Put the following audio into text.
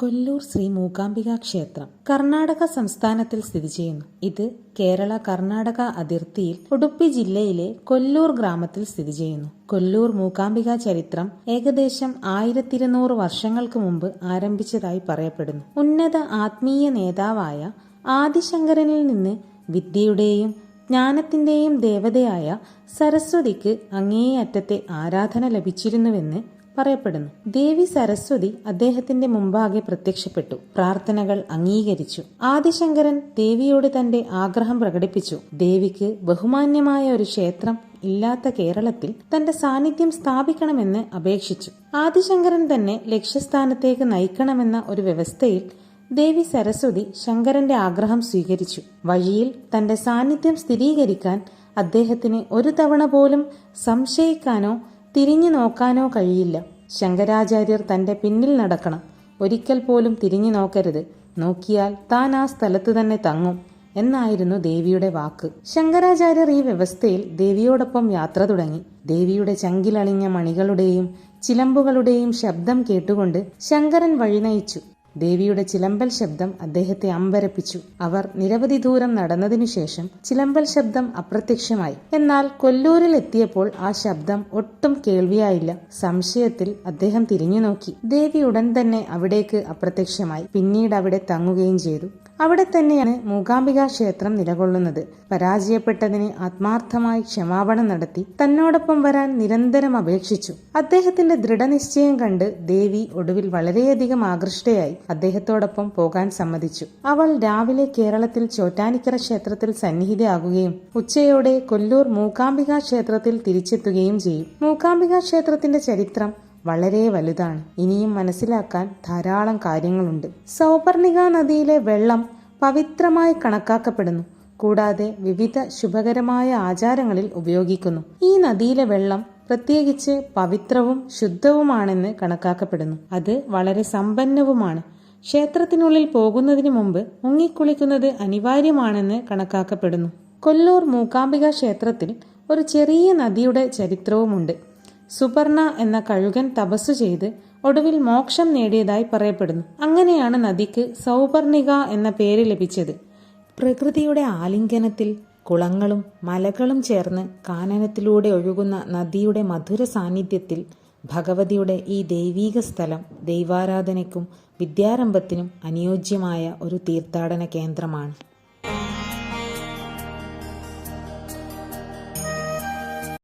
കൊല്ലൂർ ശ്രീ മൂകാംബിക ക്ഷേത്രം. കർണാടക സംസ്ഥാനത്തിൽ സ്ഥിതി ചെയ്യുന്നു. ഇത് കേരള കർണാടക അതിർത്തിയിൽ ഉടുപ്പി ജില്ലയിലെ കൊല്ലൂർ ഗ്രാമത്തിൽ സ്ഥിതി ചെയ്യുന്നു. കൊല്ലൂർ മൂകാംബിക ചരിത്രം ഏകദേശം ആയിരത്തിരുന്നൂറ് വർഷങ്ങൾക്ക് മുമ്പ് ആരംഭിച്ചതായി പറയപ്പെടുന്നു. ഉന്നത ആത്മീയ നേതാവായ ആദിശങ്കരനിൽ നിന്ന് വിദ്യയുടെയും ജ്ഞാനത്തിന്റെയും ദേവതയായ സരസ്വതിക്ക് അങ്ങേയറ്റത്തെ ആരാധന ലഭിച്ചിരുന്നുവെന്ന് പറയപ്പെടുന്നു. ദേവി സരസ്വതി അദ്ദേഹത്തിന്റെ മുമ്പാകെ പ്രത്യക്ഷപ്പെട്ടു. പ്രാർത്ഥനകൾ അംഗീകരിച്ചു. ആദിശങ്കരൻ ദേവിയോട് തന്റെ ആഗ്രഹം പ്രകടിപ്പിച്ചു. ദേവിക്ക് ബഹുമാന്യമായ ഒരു ക്ഷേത്രം ഇല്ലാത്ത കേരളത്തിൽ തന്റെ സാന്നിധ്യം സ്ഥാപിക്കണമെന്ന് അപേക്ഷിച്ചു. ആദിശങ്കരൻ തന്നെ ലക്ഷ്യസ്ഥാനത്തേക്ക് നയിക്കണമെന്ന ഒരു വ്യവസ്ഥയിൽ ദേവി സരസ്വതി ശങ്കരന്റെ ആഗ്രഹം സ്വീകരിച്ചു. വഴിയിൽ തന്റെ സാന്നിധ്യം സ്ഥിരീകരിക്കാൻ അദ്ദേഹത്തിന് ഒരു തവണ പോലും സംശയിക്കാനോ തിരിഞ്ഞു നോക്കാനോ കഴിയില്ല. ശങ്കരാചാര്യർ തന്റെ പിന്നിൽ നടക്കണം. ഒരിക്കൽ പോലും തിരിഞ്ഞു നോക്കരുത്. നോക്കിയാൽ താൻ ആ സ്ഥലത്ത് തന്നെ തങ്ങും എന്നായിരുന്നു ദേവിയുടെ വാക്ക്. ശങ്കരാചാര്യർ ഈ വ്യവസ്ഥയിൽ ദേവിയോടൊപ്പം യാത്ര തുടങ്ങി. ദേവിയുടെ ചങ്കിലണിഞ്ഞ മണികളുടെയും ചിലമ്പുകളുടെയും ശബ്ദം കേട്ടുകൊണ്ട് ശങ്കരൻ വഴിനയിച്ചു. ദേവിയുടെ ചിലമ്പൽ ശബ്ദം അദ്ദേഹത്തെ അമ്പരപ്പിച്ചു. അവർ നിരവധി ദൂരം നടന്നതിനു ശേഷം ചിലമ്പൽ ശബ്ദം അപ്രത്യക്ഷമായി. എന്നാൽ കൊല്ലൂരിൽ എത്തിയപ്പോൾ ആ ശബ്ദം ഒട്ടും കേൾവിയായില്ല. സംശയത്തിൽ അദ്ദേഹം തിരിഞ്ഞു നോക്കി ദേവി ഉടൻ തന്നെ അവിടേക്ക് അപ്രത്യക്ഷമായി. പിന്നീട് അവിടെ തങ്ങുകയും ചെയ്തു. അവിടെ തന്നെയാണ് മൂകാംബിക ക്ഷേത്രം നിലകൊള്ളുന്നത്. പരാജയപ്പെട്ടതിന് ആത്മാർത്ഥമായി ക്ഷമാപണം നടത്തി തന്നോടൊപ്പം വരാൻ നിരന്തരം അപേക്ഷിച്ചു. അദ്ദേഹത്തിന്റെ ദൃഢനിശ്ചയം കണ്ട് ദേവി ഒടുവിൽ വളരെയധികം ആകൃഷ്ടയായി അദ്ദേഹത്തോടൊപ്പം പോകാൻ സമ്മതിച്ചു. അവൾ രാവിലെ കേരളത്തിൽ ചോറ്റാനിക്കര ക്ഷേത്രത്തിൽ സന്നിഹിതയാകുകയും ഉച്ചയോടെ കൊല്ലൂർ മൂകാംബിക ക്ഷേത്രത്തിൽ തിരിച്ചെത്തുകയും ചെയ്യും. മൂകാംബിക ക്ഷേത്രത്തിന്റെ ചരിത്രം വളരെ വലുതാണ്. ഇനിയും മനസ്സിലാക്കാൻ ധാരാളം കാര്യങ്ങളുണ്ട്. സൗപർണിക നദിയിലെ വെള്ളം പവിത്രമായി കണക്കാക്കപ്പെടുന്നു. കൂടാതെ വിവിധ ശുഭകരമായ ആചാരങ്ങളിൽ ഉപയോഗിക്കുന്നു. ഈ നദിയിലെ വെള്ളം പ്രത്യേകിച്ച് പവിത്രവും ശുദ്ധവുമാണെന്ന് കണക്കാക്കപ്പെടുന്നു. അത് വളരെ സമ്പന്നവുമാണ്. ക്ഷേത്രത്തിനുള്ളിൽ പോകുന്നതിന് മുമ്പ് മുങ്ങിക്കുളിക്കുന്നത് അനിവാര്യമാണെന്ന് കണക്കാക്കപ്പെടുന്നു. കൊല്ലൂർ മൂകാംബിക ക്ഷേത്രത്തിൽ ഒരു ചെറിയ നദിയുടെ ചരിത്രവുമുണ്ട്. സുപർണ എന്ന കഴുകൻ തപസ്സു ചെയ്ത് ഒടുവിൽ മോക്ഷം നേടിയതായി പറയപ്പെടുന്നു. അങ്ങനെയാണ് നദിക്ക് സൗപർണിക എന്ന പേര് ലഭിച്ചത്. പ്രകൃതിയുടെ ആലിംഗനത്തിൽ കുളങ്ങളും മലകളും ചേർന്ന് കാനനത്തിലൂടെ ഒഴുകുന്ന നദിയുടെ മധുര സാന്നിധ്യത്തിൽ ഭഗവതിയുടെ ഈ ദൈവീക സ്ഥലം ദൈവാരാധനയ്ക്കും വിദ്യാരംഭത്തിനും അനുയോജ്യമായ ഒരു തീർത്ഥാടന കേന്ദ്രമാണ്.